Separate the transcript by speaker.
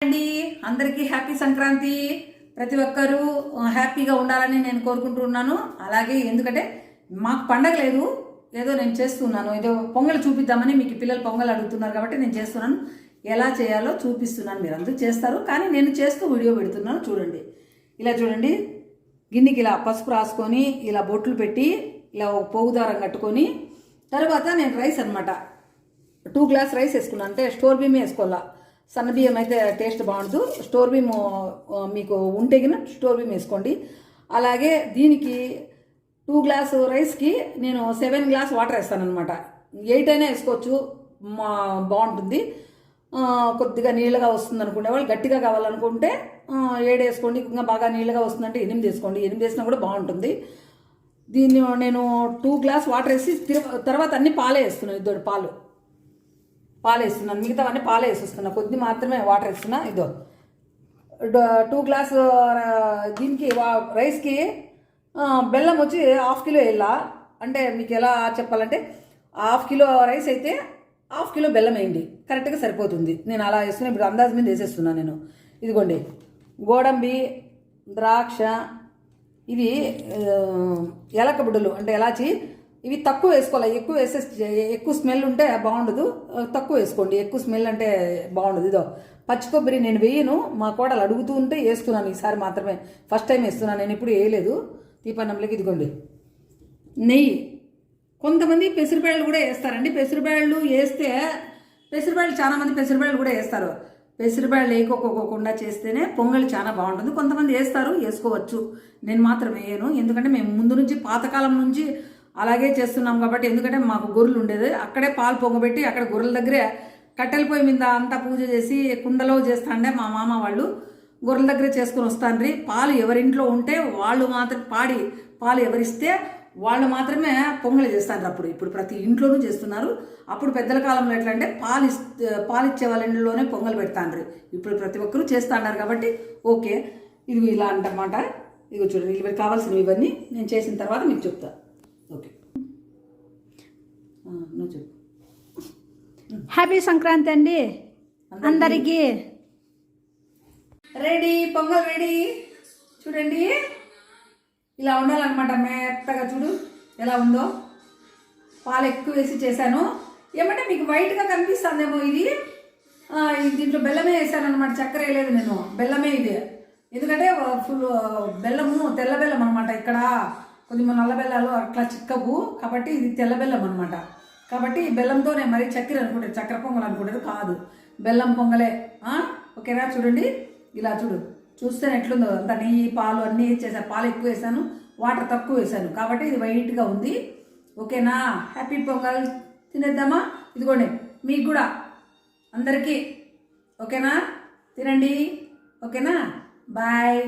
Speaker 1: అండి. అందరికీ హ్యాపీ సంక్రాంతి. ప్రతి ఒక్కరూ హ్యాపీగా ఉండాలని నేను కోరుకుంటున్నాను అలాగే ఎందుకంటే మాకు పండగ లేదు. ఏదో నేను చేస్తున్నాను. ఏదో పొంగల్ చూపిద్దామని మీకు పిల్లలు పొంగల్ అడుగుతున్నారు కాబట్టి నేను చేస్తున్నాను. ఎలా చేయాలో చూపిస్తున్నాను. మీరు అందరూ చేస్తారు. కానీ నేను చేస్తూ వీడియో పెడుతున్నాను. చూడండి. ఇలా చూడండి. గిన్నెకి ఇలా పసుపు రాసుకొని ఇలా బొట్లు పెట్టి ఇలా ఒక పోగు దారం కట్టుకొని తర్వాత నేను రైస్ అన్నమాట. టూ గ్లాస్ రైస్ వేసుకున్నాను. అంటే స్టోర్ బీమే వేసుకోవాలా? సన్న బియ్యం అయితే టేస్ట్ బాగుండదు. స్టోర్ బియ్యం మీకు ఉంటే గిన స్టోర్ బియ్యం వేసుకోండి. అలాగే దీనికి టూ గ్లాస్ రైస్కి నేను సెవెన్ గ్లాస్ వాటర్ వేస్తాను అనమాట ఎయిట్ అయినా వేసుకోవచ్చు. మా బాగుంటుంది. కొద్దిగా నీళ్ళగా వస్తుంది అనుకునే వాళ్ళు గట్టిగా కావాలనుకుంటే ఏడు వేసుకోండి. ఇంకా బాగా నీళ్ళగా వస్తుందంటే ఎనిమిది వేసుకోండి. ఎనిమిది వేసినా కూడా బాగుంటుంది. దీన్ని నేను టూ గ్లాస్ వాటర్ వేసి తర్వాత అన్ని పాలే వేస్తున్నాను. ఇద్దరు పాలు. పాలు వేస్తున్నాను మిగతావన్నీ పాలే వేసేస్తున్నా. కొద్ది మాత్రమే వాటర్ వేస్తున్నా. ఇదో. టూ గ్లాస్ దీనికి వా- రైస్కి బెల్లం వచ్చి హాఫ్ కిలో వేయాల. అంటే మీకు ఎలా చెప్పాలంటే హాఫ్ కిలో రైస్ అయితే హాఫ్ కిలో బెల్లం వేయండి. కరెక్ట్గా సరిపోతుంది. నేను అలా వేస్తున్నా. ఇప్పుడు అందాజు మీద వేసేస్తున్నాను నేను. ఇదిగోండి. గోడంబి ద్రాక్ష ఇది ఎలక బుడ్డలు. అంటే ఎలాచి ఇవి తక్కువ వేసుకోవాలి. ఎక్కువ వేసే ఎక్కువ స్మెల్ ఉంటే బాగుండదు. తక్కువ వేసుకోండి. ఎక్కువ స్మెల్ అంటే బాగుండదు. ఇదో పచ్చి కొబ్బరి నేను వేయను. మా కోడలు అడుగుతూ ఉంటే వేస్తున్నాను. ఈసారి మాత్రమే ఫస్ట్ టైం వేస్తున్నాను. నేను ఎప్పుడు వేయలేదు. దీపాన్నంలోకి ఇదిగోండి. నెయ్యి. కొంతమంది పెసరబేళ్ళు కూడా వేస్తారండి. పెసరబేళ్ళు వేస్తే పెసరబేళ్ళు చాలా మంది పెసరబేళ్ళు కూడా వేస్తారు. పెసరబేళ్ళు వేయకోకోకుండా చేస్తేనే పొంగల్ చాలా బాగుంటుంది. కొంతమంది వేస్తారు. వేసుకోవచ్చు. నేను మాత్రం వేయను. ఎందుకంటే మేము ముందు నుంచి పాతకాలం నుంచి అలాగే చేస్తున్నాం కాబట్టి ఎందుకంటే మాకు గొర్రెలు ఉండేది. అక్కడే పాలు పొంగబెట్టి అక్కడ గొర్రెల దగ్గరే కట్టెల పొయ్యి మీద అంతా పూజ చేసి కుండలో చేస్తాండే మా మామ వాళ్ళు. గొర్రెల దగ్గర చేసుకుని వస్తాండ్రి. పాలు ఎవరింట్లో ఉంటే వాళ్ళు మాత్రం పాడి పాలు ఎవరిస్తే వాళ్ళు మాత్రమే పొంగలి చేస్తారు అప్పుడు. ఇప్పుడు ప్రతి ఇంట్లోనూ చేస్తున్నారు. అప్పుడు పెద్దల కాలంలో ఎట్లా అంటే పాలు ఇస్ పాలు ఇచ్చే వాళ్ళ ఇంట్లోనే పొంగల్ పెడతాండ్రి. ఇప్పుడు ప్రతి ఒక్కరూ చేస్తాన్నారు కాబట్టి ఓకే. ఇది ఇలా అంటమాట. ఇదిగో చూడండి ఇవి కావాల్సినవి ఇవన్నీ నేను చేసిన తర్వాత మీకు చెప్తాను ఓకే. ఆ, నువ్వు చెప్పు.
Speaker 2: హ్యాపీ సంక్రాంతి అండి. అందరికీ.
Speaker 1: Ready Pongal ready. చూడండి. ఇలా ఉండాలన్నమాట మెత్తగా చూడు. ఎలా ఉందో. పాలు ఎక్కువ వేసి చేశాను. ఏమంటే మీకు వైట్గా కనిపిస్తుందేమో ఇది. దీంట్లో బెల్లమే వేసాను అనమాట చక్కెర వేయలేదు నేను. బెల్లమే ఇది. ఎందుకంటే ఫుల్ బెల్లము తెల్ల బెల్లం అనమాట ఇక్కడ. కొద్దిగా నల్ల బెల్లాలు అట్లా చిక్కవు. కాబట్టి ఇది తెల్ల బెల్లం అనమాట కాబట్టి ఈ బెల్లంతోనే మరి చక్కెర అనుకుంటారు చక్కెర పొంగల్ అనుకుంటారు కాదు. బెల్లం పొంగలే ఓకేనా? చూడండి. ఇలా చూడు. చూస్తే ఎట్లుందో. అంత నెయ్యి పాలు అన్నీ వేసేసాను పాలు ఎక్కువ వేసాను వాటర్ తక్కువ వేసాను. కాబట్టి ఇది వైట్గా ఉంది. ఓకేనా? హ్యాపీ పొంగల్. తినేద్దామా? ఇదిగోండి. మీకు కూడా. అందరికీ. ఓకేనా? తినండి. ఓకేనా? బాయ్.